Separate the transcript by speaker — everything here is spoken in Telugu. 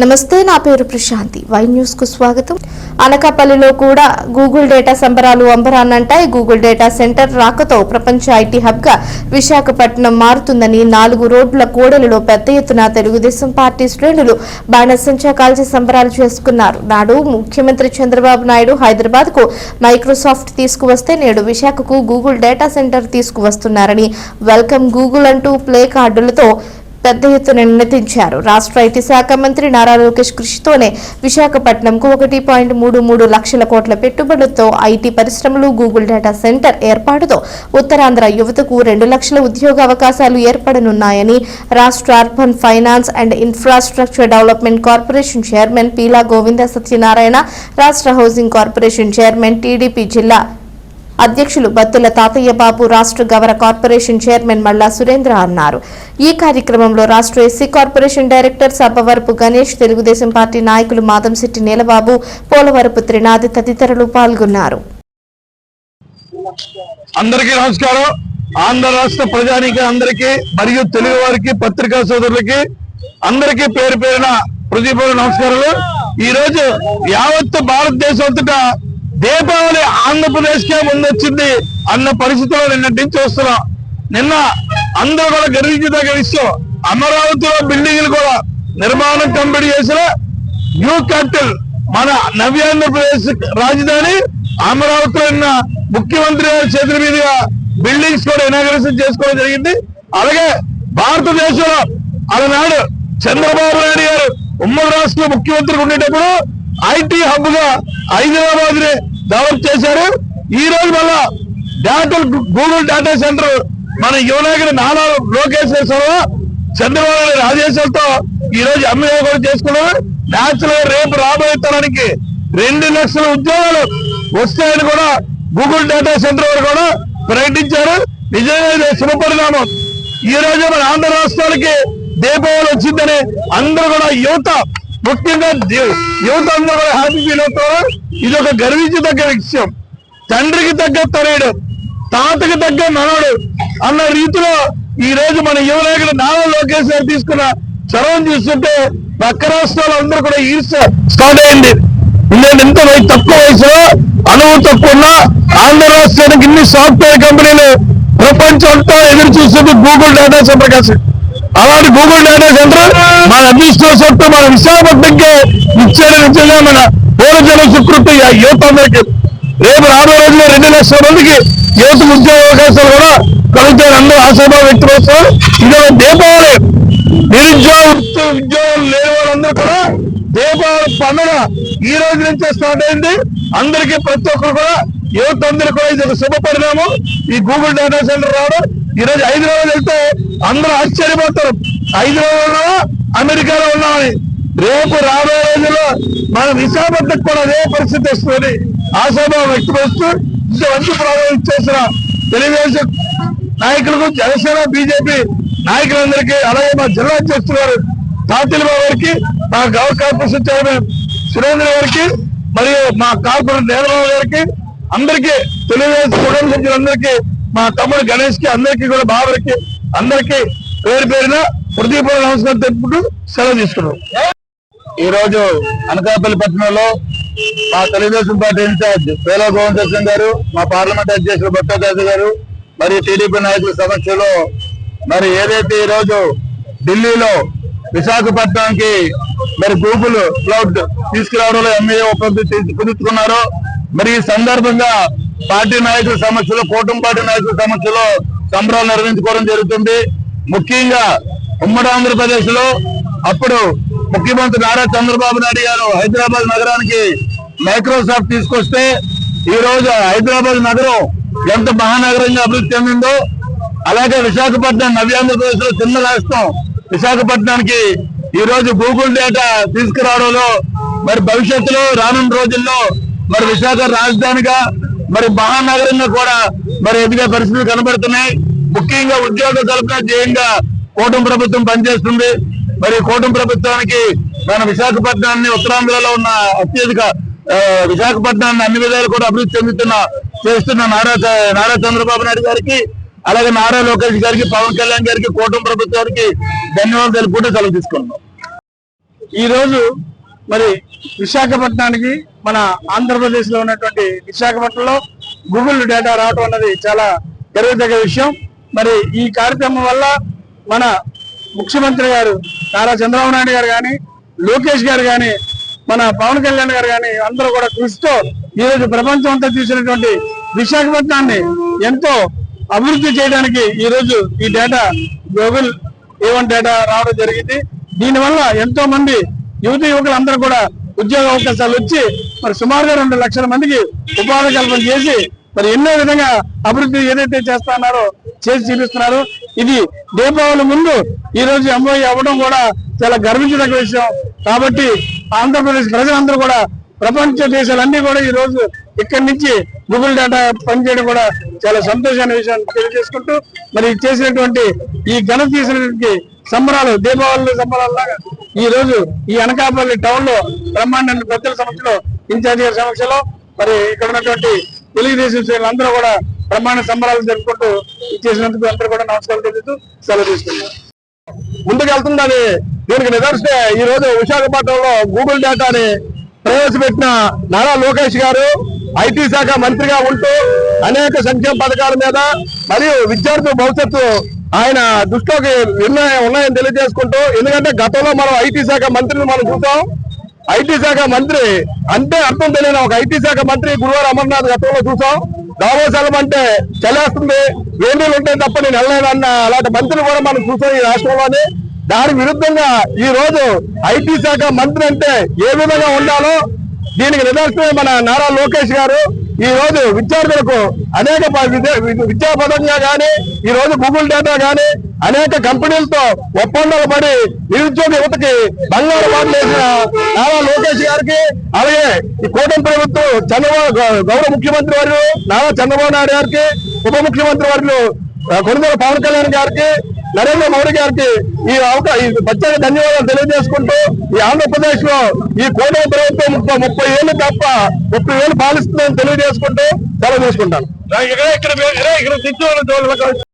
Speaker 1: నమస్తే నా పేరు ప్రశాంతి. వై న్యూస్కు స్వాగతం. అనకాపల్లిలో కూడా గూగుల్ డేటా సంబరాలు అంబరాన్నంటాయి. గూగుల్ డేటా సెంటర్ రాకతో ప్రపంచ ఐటీ హబ్గా విశాఖపట్నం మారుతుందని నాలుగు రోడ్ల కూడలిలో పెద్ద ఎత్తున తెలుగుదేశం పార్టీ శ్రేణులు బాణసంచా కాల్చి సంబరాలు చేసుకున్నారు. నాడు ముఖ్యమంత్రి చంద్రబాబు నాయుడు హైదరాబాద్కు మైక్రోసాఫ్ట్ తీసుకువస్తే నేడు విశాఖకు గూగుల్ డేటా సెంటర్ తీసుకువస్తున్నారని వెల్కమ్ గూగుల్ అంటూ ప్లే కార్డులతో పెద్ద ఎత్తున నినదించారు రాష్ట్ర ఐటీ శాఖ మంత్రి నారా లోకేష్ కృషితోనే విశాఖపట్నంకు ఒకటి పాయింట్ మూడు మూడు లక్షల కోట్ల పెట్టుబడులతో ఐటీ పరిశ్రమలు గూగుల్ డేటా సెంటర్ ఏర్పాటుతో ఉత్తరాంధ్ర యువతకు రెండు లక్షల ఉద్యోగ అవకాశాలు ఏర్పడనున్నాయని రాష్ట్ర urban finance and infrastructure development corporation chairman Peela Govinda Satyanarayana రాష్ట్ర హౌసింగ్ కార్పొరేషన్ చైర్మన్ టీడీపీ జిల్లా అధ్యక్షులు బత్తుల తాతయ్య బాబు రాష్ట్ర గవర కార్పొరేషన్ చైర్మన్ మల్లా సురేంద్ర అన్నారు. ఈ కార్యక్రమంలో రాష్ట్ర SC corporation director Sabbavarapu Ganesh Telugu Desam party నాయకులు మాదంశెట్టి నీలబాబు పోలవరపు త్రినాథ్ తదితరులు పాల్గొన్నారు.
Speaker 2: అందరికీ నమస్కారం. ఆంధ్ర రాష్ట్ర ప్రజానికి అందరికీ మరియు తెలుగు వారికి పత్రికా సోదరులకి అందరికీ పేరు పేరున హృదయపూర్వక నమస్కారాలు. ఈ రోజు యావత్ భారతదేశం అంతటా దీపావళి ఆంధ్రప్రదేశ్ కే ముందొచ్చింది అన్న పరిస్థితుల్లో నిన్న నుంచి వస్తున్నాం. నిన్న అందరూ కూడా గర్వించదగ్గ విషయం అమరావతిలో బిల్డింగ్లు కూడా నిర్మాణం కంప్లీట్ చేసిన న్యూ క్యాపిటల్ మన నవ్యాంధ్రప్రదేశ్ రాజధాని అమరావతిలో ఉన్న ముఖ్యమంత్రి గారి చేతుల మీదుగా బిల్డింగ్స్ కూడా ఇనాగ్రేషన్ చేసుకోవడం జరిగింది. అలాగే భారతదేశంలో అలనాడు చంద్రబాబు నాయుడు గారు ఉమ్మడి రాష్ట్ర ముఖ్యమంత్రి ఉండేటప్పుడు ఐటీ హబ్గా హైదరాబాద్ డెవలప్ చేశారు. ఈ రోజు మళ్ళా డేటా గూగుల్ డేటా సెంటర్ మన యువనాయకుడు నానా లోకేష్ చంద్రబాబు నాయుడు ఈ రోజు ఎంఏ కూడా చేసుకున్నారు న్యాచురల్ రేపు రాబోయే తరానికి రెండు లక్షల ఉద్యోగాలు వస్తాయని కూడా గూగుల్ డేటా సెంటర్ వారు కూడా ప్రకటించారు. నిజంగా శుభపరిణామం ఈ రోజు మన ఆంధ్ర రాష్ట్రానికి దీపావళి వచ్చిందని అందరూ కూడా యువత ముఖ్యంగా యువత అందరూ కూడా హ్యాపీ ఫీల్ అవుతారు? ఇది ఒక గర్వించదగ్గ విషయం. తండ్రికి తగ్గ తనయుడు తాతకి తగ్గ మనవడు అన్న రీతిలో ఈ రోజు మన యువనాయకుడు నారా లోకేష్ గారు తీసుకున్న చొరవను చూస్తుంటే పక్క రాష్ట్రాలు అందరూ కూడా ఈర్ష స్టార్ట్ అయింది. నేను ఎంత తక్కువ వయసులో అనువు తక్కువ ఉన్న ఆంధ్ర రాష్ట్రానికి ఇన్ని సాఫ్ట్వేర్ కంపెనీలు ప్రపంచం అంతా ఎదురు చూస్తుంది గూగుల్ డేటా సెంటర్ అలాంటి గూగుల్ డేటా సెంటర్ మన అదృష్టవశాత్తు మన విశాఖపట్నంకే ఇచ్చేది నిజంగా మన పూర్వజన సుకృతి యువత అందరికీ. రేపు రాబో రోజుల్లో రెండు లక్షల మందికి యువత ఉద్యోగ అవకాశాలు కూడా కలుగుతాయని అందరూ ఆశాభావం వ్యక్తపరుస్తారు. ఇది ఒక దీపావళి. నిరుద్యోగ ఉద్యోగం లేని వాళ్ళందరూ కూడా దీపావళి పండుగ ఈ రోజు నుంచే స్టార్ట్ అయింది. అందరికీ ప్రతి ఒక్కరు కూడా యువత అందరూ కూడా ఇది ఒక శుభ పరిణామం ఈ గూగుల్ డేటా సెంటర్ రావడం ఈ రోజు హైదరాబాద్ వెళ్తే అందరూ ఆశ్చర్యపోతారు. హైదరాబాద్ ఉన్నామా అమెరికాలో ఉన్నామని రేపు రాబోయే రోజుల్లో మన విశాఖపట్నం కూడా అదే పరిస్థితి వస్తుంది. ఆశాభావం వ్యక్తపరుస్తూ ఇంత మంచి ఇచ్చేసిన చేసిన తెలుగుదేశం నాయకులకు జనసేన బీజేపీ నాయకులందరికీ అలాగే మా జిల్లా అధ్యక్షులు గారు తాతిల్ బాబు గారికి మా గౌరవ కార్పొరేషన్ చైర్మన్ సురేంద్ర గారికి మరియు మా కార్పొరేటర్ నేలబాబు గారికి అందరికీ తెలుగుదేశం కుటుంబ సభ్యులందరికీ మా తమ్ముడు గణేష్కి అందరికీ కూడా బాబరికి అందరికీ పేరు పేరున హృదయపూర్వక నమస్కారం తెలుపుకుంటూ సెలవు తీసుకున్నాం. ఈ రోజు అనకాపల్లి పట్టణంలో మా తెలుగుదేశం పార్టీ ఇన్ఛార్జ్ పేలా గోవింద్ గారు మా పార్లమెంట్ అధ్యక్షులు భట్టాదాసు గారు మరి టీడీపీ నాయకుల సమక్షంలో మరి ఏదైతే ఈ రోజు ఢిల్లీలో విశాఖపట్నానికి మరి గూగుల్ క్లౌడ్ తీసుకురావడంలో ఎంఏ ఒప్పందం కుదుర్చుకున్నారో మరి ఈ సందర్భంగా పార్టీ నాయకుల సమస్యలో కూటమి పార్టీ నాయకుల సమస్యలో సంబరాలు నిర్వహించుకోవడం జరుగుతుంది. ముఖ్యంగా ఉమ్మడి ఆంధ్రప్రదేశ్లో అప్పుడు ముఖ్యమంత్రి నారా చంద్రబాబు నాయుడు గారు హైదరాబాద్ నగరానికి మైక్రోసాఫ్ట్ తీసుకొస్తే ఈ రోజు హైదరాబాద్ నగరం ఎంత మహానగరంగా అభివృద్ధి చెందిందో అలాగే విశాఖపట్నం నవ్యాంధ్రప్రదేశ్లో చిన్న రాష్ట్రం విశాఖపట్నానికి ఈ రోజు గూగుల్ డేటా తీసుకురావడంలో మరి భవిష్యత్తులో రానున్న రోజుల్లో మరి విశాఖ రాజధానిగా మరి మహానగరంగా కూడా మరి ఎదిగే పరిస్థితులు కనబడుతున్నాయి. ముఖ్యంగా ఉద్యోగ కల్పన ధ్యేయంగా కూటమి ప్రభుత్వం పనిచేస్తుంది. మరి కూటమి ప్రభుత్వానికి మన విశాఖపట్నాన్ని ఉత్తరాంధ్రలో ఉన్న అత్యధిక విశాఖపట్నాన్ని అన్ని విధాలు కూడా అభివృద్ధి చెందుతున్న చేస్తున్న నారా చ- నారా చంద్రబాబు నాయుడు గారికి అలాగే నారా లోకేష్ గారికి పవన్ కళ్యాణ్ గారికి కూటమి ప్రభుత్వానికి ధన్యవాదాలు తెలుపుకుంటూ సెలవు తీసుకున్నాం ఈ రోజు మరి విశాఖపట్నానికి మన ఆంధ్రప్రదేశ్లో ఉన్నటువంటి విశాఖపట్నంలో గూగుల్ డేటా రావడం అన్నది చాలా గర్వదగ్గ విషయం. మరి ఈ కార్యక్రమం వల్ల మన ముఖ్యమంత్రి గారు నారా చంద్రబాబు నాయుడు గారు కానీ లోకేష్ గారు కానీ మన పవన్ కళ్యాణ్ గారు కానీ అందరూ కూడా కృషితో ఈ రోజు ప్రపంచం అంతా చూసినటువంటి విశాఖపట్నాన్ని ఎంతో అభివృద్ధి చేయడానికి ఈ రోజు ఈ డేటా గూగుల్ ఏవన్ డేటా రావడం జరిగింది. దీనివల్ల ఎంతో మంది యువత యువకులందరూ కూడా ఉద్యోగ అవకాశాలు వచ్చి మరి సుమారుగా రెండు లక్షల మందికి ఉపాధి కల్పన చేసి మరి ఎన్నో విధంగా అభివృద్ధి ఏదైతే చేస్తున్నారో చేసి చూపిస్తున్నారు. ఇది దీపావళి ముందు ఈ రోజు ఎంఓఈ అవ్వడం కూడా చాలా గర్వించదగ్గ విషయం. కాబట్టి ఆంధ్రప్రదేశ్ ప్రజలందరూ కూడా ప్రపంచ దేశాలన్నీ కూడా ఈ రోజు ఇక్కడి నుంచి గూగుల్ డేటా పనిచేయడం కూడా చాలా సంతోషమైన విషయాన్ని తెలియజేసుకుంటూ మరి చేసినటువంటి ఈ ఘన తీసినటువంటి సంబరాలు దీపావళి సంబరాల్లాగా. ఈ రోజు ఈ అనకాపల్లి టౌన్లో బ్రహ్మాండ పెద్దల సమక్షంలో ఇన్ఛార్జి గారి సమక్షంలో మరి ఇక్కడ ఉన్నటువంటి తెలుగుదేశం శ్రేణులందరూ కూడా బ్రహ్మాండ సంబరాలు జరుపుకుంటూ ఇచ్చేసినందుకు అందరూ కూడా నమస్కారం తెలుపుతూ సెలవు తీసుకున్నారు ముందుకెళ్తుందని దీనికి నిదర్శనే ఈ రోజు విశాఖపట్నంలో గూగుల్ డేటాని ప్రవేశపెట్టిన నారా లోకేష్ గారు ఐటీ శాఖ మంత్రిగా ఉంటూ అనేక సంక్షేమ పథకాల మీద మరియు విద్యార్థుల భవిష్యత్తు ఆయన దృష్టిలోకి నిర్ణయం ఉన్నాయని తెలియజేసుకుంటూ ఎందుకంటే గతంలో మనం ఐటీ శాఖ మంత్రిని మనం చూసాం. ఐటీ శాఖ మంత్రి అంటే అర్థం తెలియని ఒక ఐటీ శాఖ మంత్రి గురువారు అమర్నాథ్ గతంలో చూసాం. దావోస్ అంటే చలేస్తుంది వేణీలు ఉంటాయి తప్ప నేను వెళ్ళలేదన్న అలాంటి మంత్రిని కూడా మనం చూసాం ఈ రాష్ట్రంలోని. దాని విరుద్ధంగా ఈ రోజు ఐటీ శాఖ మంత్రి అంటే ఏ విధంగా ఉండాలో దీనికి నిదర్శనమే మన నారా లోకేష్ గారు. ఈ రోజు విద్యార్థులకు అనేక ప- విద్యా పదంగా గాని ఈ రోజు గూగుల్ డేటా కానీ అనేక కంపెనీలతో ఒప్పందాలు పడి నిరుద్యోగ యువతకి బంగారు బాటలు వేసిన నారా లోకేష్ గారికి అలాగే ఈ కూటమి ప్రభుత్వం చంద్రబాబు గౌరవ ముఖ్యమంత్రి వారు నారా చంద్రబాబు నాయుడు గారికి ఉప ముఖ్యమంత్రి వారు కొనుగోలు పవన్ కళ్యాణ్ గారికి నరేంద్ర మోడీ గారికి ఈ అవకా ఈ ప్రత్యేక ధన్యవాదాలు తెలియజేసుకుంటూ ఈ ఆంధ్రప్రదేశ్లో ఈ కూటమి ప్రభుత్వం ముప్పై ముప్పై ఏళ్ళు తప్ప ముప్పై ఏళ్ళు పాలిస్తుందని తెలియజేసుకుంటూ సెలవు తీసుకుంటాను. ఇక్కడ ఇక్కడ ఇక్కడ